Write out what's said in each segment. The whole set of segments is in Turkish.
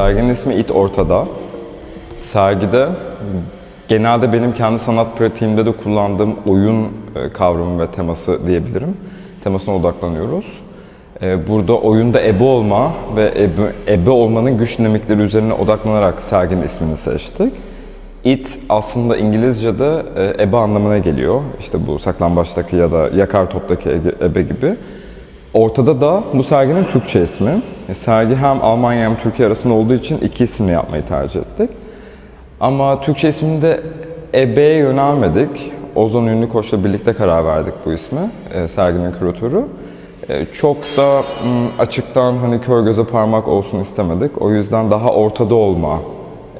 serginin ismi It Ortada. Sergide genelde benim kendi sanat pratiğimde de kullandığım oyun e, kavramı ve teması diyebilirim. Temasına odaklanıyoruz. E, Burada oyunda ebe olma ve ebe, ebe olmanın güç dinamikleri üzerine odaklanarak serginin ismini seçtik. It aslında İngilizce'de e, ebe anlamına geliyor. İşte bu saklambaçtaki ya da yakar toptaki ebe gibi. Ortada da bu serginin Türkçe ismi. E, Sergi hem Almanya hem Türkiye arasında olduğu için iki isimle yapmayı tercih ettik. Ama Türkçe isminde EB'ye yönelmedik. Ozan Ünlükoç'la birlikte karar verdik bu isme, e, serginin küratörü. E, çok da m, açıktan hani kör göze parmak olsun istemedik. O yüzden daha ortada olma,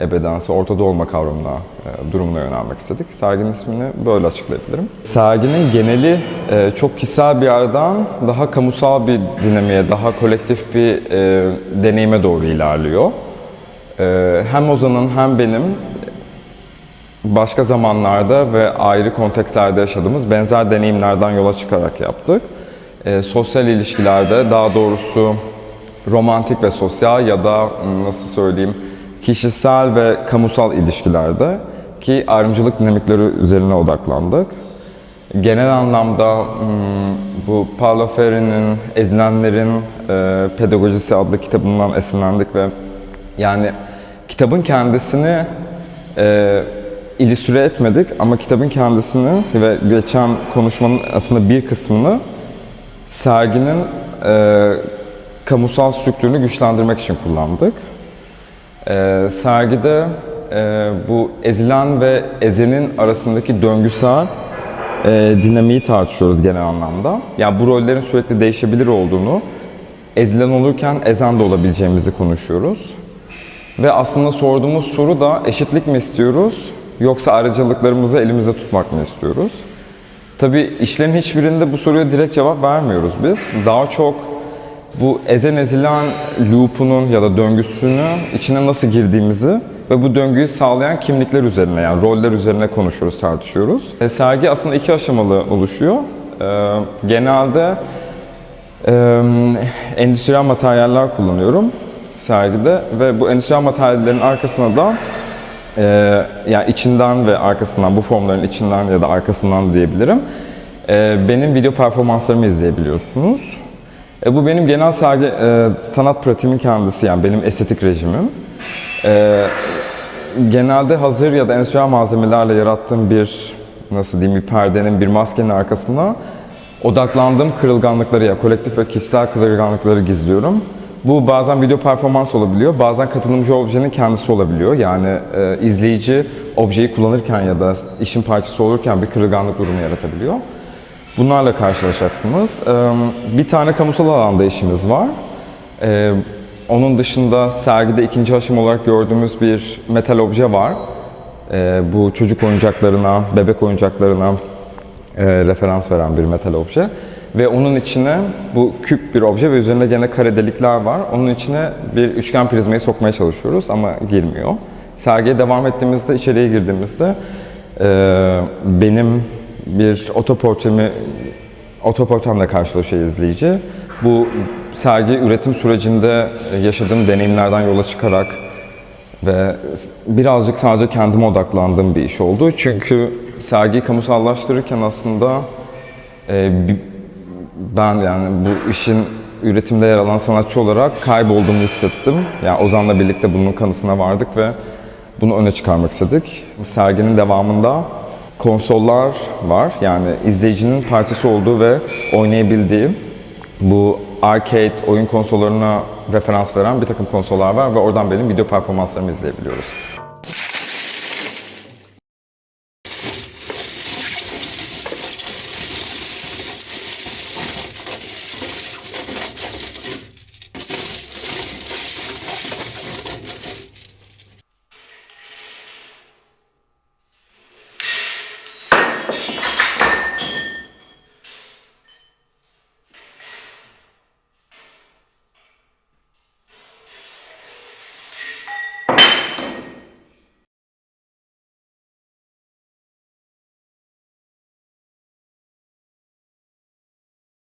ebedense ortada olma kavramına, e, durumuna yönelmek istedik. Serginin ismini böyle açıklayabilirim. Serginin geneli e, çok kişisel bir yerden daha kamusal bir dinamiğe, daha kolektif bir e, deneyime doğru ilerliyor. Ee, hem Ozan'ın hem benim başka zamanlarda ve ayrı kontekstlerde yaşadığımız benzer deneyimlerden yola çıkarak yaptık. Ee, sosyal ilişkilerde daha doğrusu romantik ve sosyal ya da hmm, nasıl söyleyeyim kişisel ve kamusal ilişkilerde ki ayrımcılık dinamikleri üzerine odaklandık. Genel anlamda hmm, bu Paulo Freire'nin Ezilenlerin e, Pedagojisi adlı kitabından esinlendik ve yani kitabın kendisini e, illüstre etmedik ama kitabın kendisini ve geçen konuşmanın aslında bir kısmını serginin e, kamusal strüktürünü güçlendirmek için kullandık. E, sergide e, bu ezilen ve ezenin arasındaki döngüsel e, dinamiği tartışıyoruz genel anlamda. Yani bu rollerin sürekli değişebilir olduğunu, ezilen olurken ezen de olabileceğimizi konuşuyoruz. Ve aslında sorduğumuz soru da eşitlik mi istiyoruz yoksa ayrıcalıklarımızı elimizde tutmak mı istiyoruz? Tabii işlerin hiçbirinde bu soruya direkt cevap vermiyoruz biz. Daha çok bu ezen ezilen loop'unun ya da döngüsünü içine nasıl girdiğimizi ve bu döngüyü sağlayan kimlikler üzerine yani roller üzerine konuşuyoruz, tartışıyoruz. E, sergi aslında iki aşamalı oluşuyor. E, genelde e, endüstriyel materyaller kullanıyorum sergide ve bu endüstriyel materyallerin arkasına da e, yani içinden ve arkasından bu formların içinden ya da arkasından diyebilirim. E, benim video performanslarımı izleyebiliyorsunuz. E, bu benim genel sergi e, sanat pratiğimin kendisi yani benim estetik rejimim. E, genelde hazır ya da endüstriyel malzemelerle yarattığım bir nasıl diyeyim bir perdenin, bir maskenin arkasına odaklandığım kırılganlıkları ya kolektif ve kişisel kırılganlıkları gizliyorum. Bu bazen video performans olabiliyor, bazen katılımcı objenin kendisi olabiliyor. Yani e, izleyici objeyi kullanırken ya da işin parçası olurken bir kırılganlık durumu yaratabiliyor. Bunlarla karşılaşacaksınız. Bir tane kamusal alanda işimiz var. Onun dışında sergide ikinci aşama olarak gördüğümüz bir metal obje var. Bu çocuk oyuncaklarına, bebek oyuncaklarına e, referans veren bir metal obje. Ve onun içine bu küp bir obje ve üzerinde gene kare delikler var. Onun içine bir üçgen prizmayı sokmaya çalışıyoruz ama girmiyor. Sergiye devam ettiğimizde, içeriye girdiğimizde e, benim bir otoportremi, otoportremle karşılaşıyor izleyici. Bu sergi üretim sürecinde yaşadığım deneyimlerden yola çıkarak ve birazcık sadece kendime odaklandığım bir iş oldu. Çünkü sergiyi kamusallaştırırken aslında e, ben yani bu işin üretimde yer alan sanatçı olarak kaybolduğumu hissettim. Yani Ozan'la birlikte bunun kanısına vardık ve bunu öne çıkarmak istedik. Serginin devamında konsollar var. Yani izleyicinin parçası olduğu ve oynayabildiği bu arcade oyun konsollarına referans veren bir takım konsollar var ve oradan benim video performanslarımı izleyebiliyoruz.